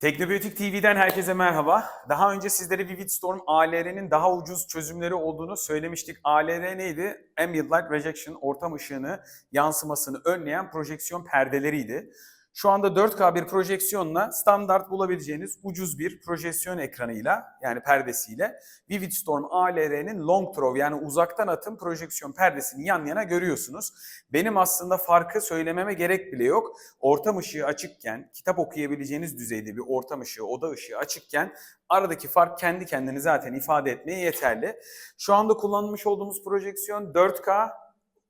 Teknobiyotik TV'den herkese merhaba. Daha önce sizlere Vivid Storm ALR'nin daha ucuz çözümleri olduğunu söylemiştik. ALR neydi? Ambient Light Rejection, ortam ışığını yansımasını önleyen projeksiyon perdeleriydi. Şu anda 4K bir projeksiyonla standart bulabileceğiniz ucuz bir projeksiyon ekranıyla yani perdesiyle Vivid Storm ALR'nin Long Throw yani uzaktan atım projeksiyon perdesini yan yana görüyorsunuz. Benim aslında farkı söylememe gerek bile yok. Ortam ışığı açıkken, kitap okuyabileceğiniz düzeyde bir ortam ışığı, oda ışığı açıkken aradaki fark kendi kendini zaten ifade etmeye yeterli. Şu anda kullanmış olduğumuz projeksiyon 4K,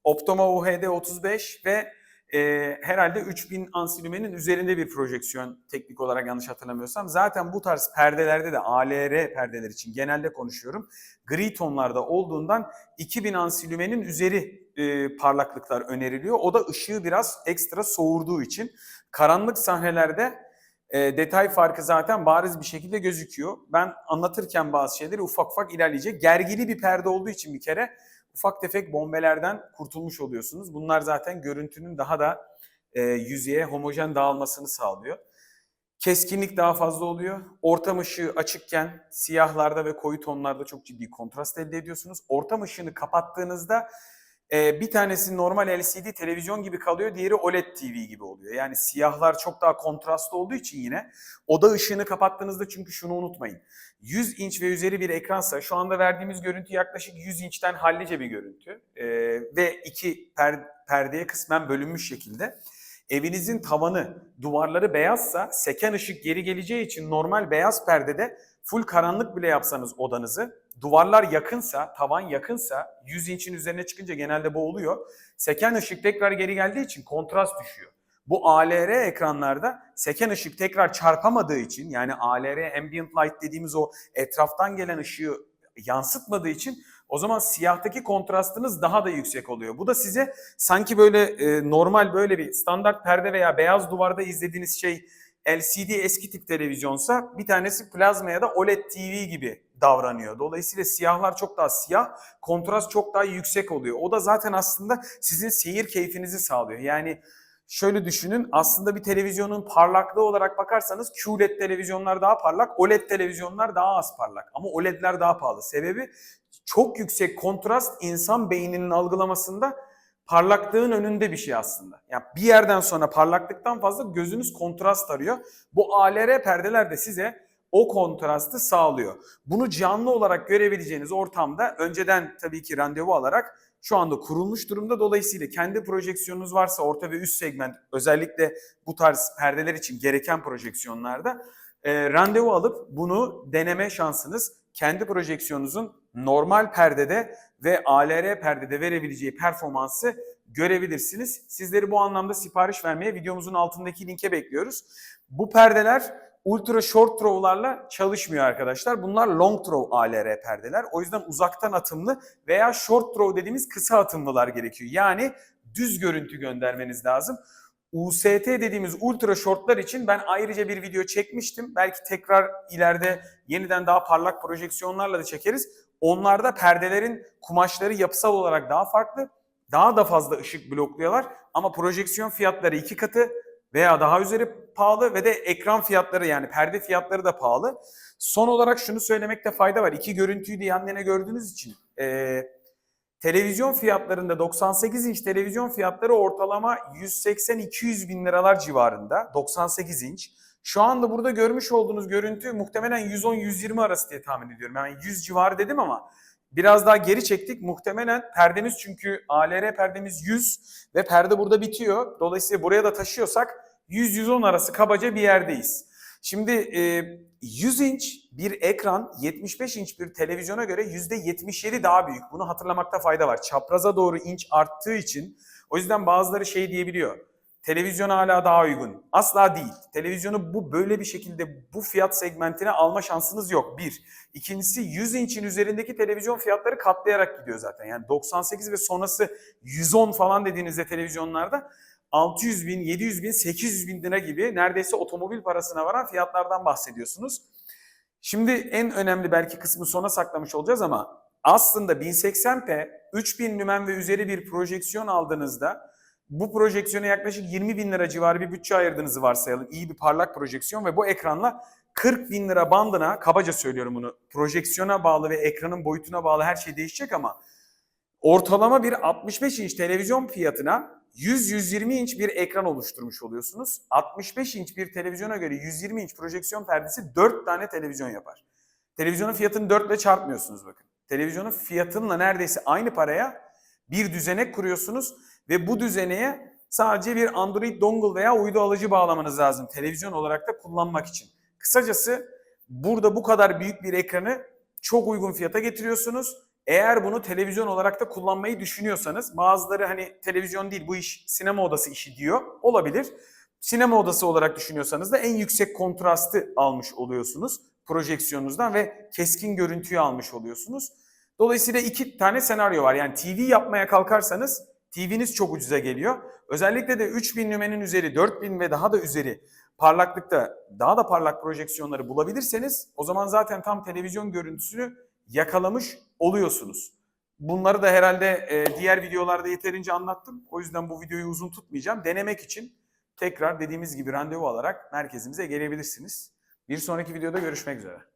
Optoma UHD 35 ve e, herhalde 3000 ansilümenin üzerinde bir projeksiyon teknik olarak yanlış hatırlamıyorsam. Zaten bu tarz perdelerde de ALR perdeler için genelde konuşuyorum. Gri tonlarda olduğundan 2000 ansilümenin üzeri e, parlaklıklar öneriliyor. O da ışığı biraz ekstra soğurduğu için. Karanlık sahnelerde e, detay farkı zaten bariz bir şekilde gözüküyor. Ben anlatırken bazı şeyleri ufak ufak ilerleyecek. Gergili bir perde olduğu için bir kere ufak tefek bombelerden kurtulmuş oluyorsunuz. Bunlar zaten görüntünün daha da e, yüzeye homojen dağılmasını sağlıyor. Keskinlik daha fazla oluyor. Ortam ışığı açıkken siyahlarda ve koyu tonlarda çok ciddi kontrast elde ediyorsunuz. Ortam ışığını kapattığınızda e, bir tanesi normal LCD televizyon gibi kalıyor, diğeri OLED TV gibi oluyor. Yani siyahlar çok daha kontrastlı olduğu için yine oda ışığını kapattığınızda çünkü şunu unutmayın. 100 inç ve üzeri bir ekransa şu anda verdiğimiz görüntü yaklaşık 100 inçten hallice bir görüntü e, ve iki per, perdeye kısmen bölünmüş şekilde. Evinizin tavanı, duvarları beyazsa seken ışık geri geleceği için normal beyaz perdede full karanlık bile yapsanız odanızı duvarlar yakınsa, tavan yakınsa 100 inçin üzerine çıkınca genelde bu oluyor. Seken ışık tekrar geri geldiği için kontrast düşüyor. Bu ALR ekranlarda seken ışık tekrar çarpamadığı için yani ALR ambient light dediğimiz o etraftan gelen ışığı yansıtmadığı için o zaman siyahtaki kontrastınız daha da yüksek oluyor. Bu da size sanki böyle e, normal böyle bir standart perde veya beyaz duvarda izlediğiniz şey LCD eski tip televizyonsa bir tanesi plazma ya da OLED TV gibi davranıyor. Dolayısıyla siyahlar çok daha siyah, kontrast çok daha yüksek oluyor. O da zaten aslında sizin seyir keyfinizi sağlıyor. Yani şöyle düşünün aslında bir televizyonun parlaklığı olarak bakarsanız QLED televizyonlar daha parlak, OLED televizyonlar daha az parlak. Ama OLED'ler daha pahalı. Sebebi çok yüksek kontrast insan beyninin algılamasında parlaklığın önünde bir şey aslında. Yani bir yerden sonra parlaklıktan fazla gözünüz kontrast arıyor. Bu ALR perdeler de size o kontrastı sağlıyor. Bunu canlı olarak görebileceğiniz ortamda önceden tabii ki randevu alarak şu anda kurulmuş durumda. Dolayısıyla kendi projeksiyonunuz varsa orta ve üst segment özellikle bu tarz perdeler için gereken projeksiyonlarda e, randevu alıp bunu deneme şansınız kendi projeksiyonunuzun normal perdede ve ALR perdede verebileceği performansı görebilirsiniz. Sizleri bu anlamda sipariş vermeye videomuzun altındaki linke bekliyoruz. Bu perdeler ultra short throw'larla çalışmıyor arkadaşlar. Bunlar long throw ALR perdeler. O yüzden uzaktan atımlı veya short throw dediğimiz kısa atımlılar gerekiyor. Yani düz görüntü göndermeniz lazım. UST dediğimiz ultra shortlar için ben ayrıca bir video çekmiştim. Belki tekrar ileride yeniden daha parlak projeksiyonlarla da çekeriz. Onlarda perdelerin kumaşları yapısal olarak daha farklı. Daha da fazla ışık blokluyorlar ama projeksiyon fiyatları iki katı veya daha üzeri pahalı ve de ekran fiyatları yani perde fiyatları da pahalı. Son olarak şunu söylemekte fayda var. İki görüntüyü de yan yana gördüğünüz için e, televizyon fiyatlarında 98 inç televizyon fiyatları ortalama 180-200 bin liralar civarında 98 inç. Şu anda burada görmüş olduğunuz görüntü muhtemelen 110-120 arası diye tahmin ediyorum. Yani 100 civarı dedim ama biraz daha geri çektik. Muhtemelen perdemiz çünkü ALR perdemiz 100 ve perde burada bitiyor. Dolayısıyla buraya da taşıyorsak 100-110 arası kabaca bir yerdeyiz. Şimdi e, 100 inç bir ekran 75 inç bir televizyona göre %77 daha büyük. Bunu hatırlamakta fayda var. Çapraza doğru inç arttığı için o yüzden bazıları şey diyebiliyor. Televizyon hala daha uygun. Asla değil. Televizyonu bu böyle bir şekilde bu fiyat segmentine alma şansınız yok. Bir. İkincisi 100 inçin üzerindeki televizyon fiyatları katlayarak gidiyor zaten. Yani 98 ve sonrası 110 falan dediğinizde televizyonlarda 600 bin, 700 bin, 800 bin lira gibi neredeyse otomobil parasına varan fiyatlardan bahsediyorsunuz. Şimdi en önemli belki kısmı sona saklamış olacağız ama aslında 1080p 3000 lümen ve üzeri bir projeksiyon aldığınızda Bu projeksiyona yaklaşık 20 bin lira civarı bir bütçe ayırdığınızı varsayalım. İyi bir parlak projeksiyon ve bu ekranla 40 bin lira bandına, kabaca söylüyorum bunu, projeksiyona bağlı ve ekranın boyutuna bağlı her şey değişecek ama ortalama bir 65 inç televizyon fiyatına 100-120 inç bir ekran oluşturmuş oluyorsunuz. 65 inç bir televizyona göre 120 inç projeksiyon perdesi 4 tane televizyon yapar. Televizyonun fiyatını 4 ile çarpmıyorsunuz bakın. Televizyonun fiyatınla neredeyse aynı paraya bir düzenek kuruyorsunuz ve bu düzeneye sadece bir Android dongle veya uydu alıcı bağlamanız lazım televizyon olarak da kullanmak için. Kısacası burada bu kadar büyük bir ekranı çok uygun fiyata getiriyorsunuz. Eğer bunu televizyon olarak da kullanmayı düşünüyorsanız bazıları hani televizyon değil bu iş sinema odası işi diyor. Olabilir. Sinema odası olarak düşünüyorsanız da en yüksek kontrastı almış oluyorsunuz projeksiyonunuzdan ve keskin görüntüyü almış oluyorsunuz. Dolayısıyla iki tane senaryo var. Yani TV yapmaya kalkarsanız TV'niz çok ucuza geliyor. Özellikle de 3000 lümenin üzeri, 4000 ve daha da üzeri parlaklıkta daha da parlak projeksiyonları bulabilirseniz o zaman zaten tam televizyon görüntüsünü yakalamış oluyorsunuz. Bunları da herhalde e, diğer videolarda yeterince anlattım. O yüzden bu videoyu uzun tutmayacağım. Denemek için tekrar dediğimiz gibi randevu alarak merkezimize gelebilirsiniz. Bir sonraki videoda görüşmek üzere.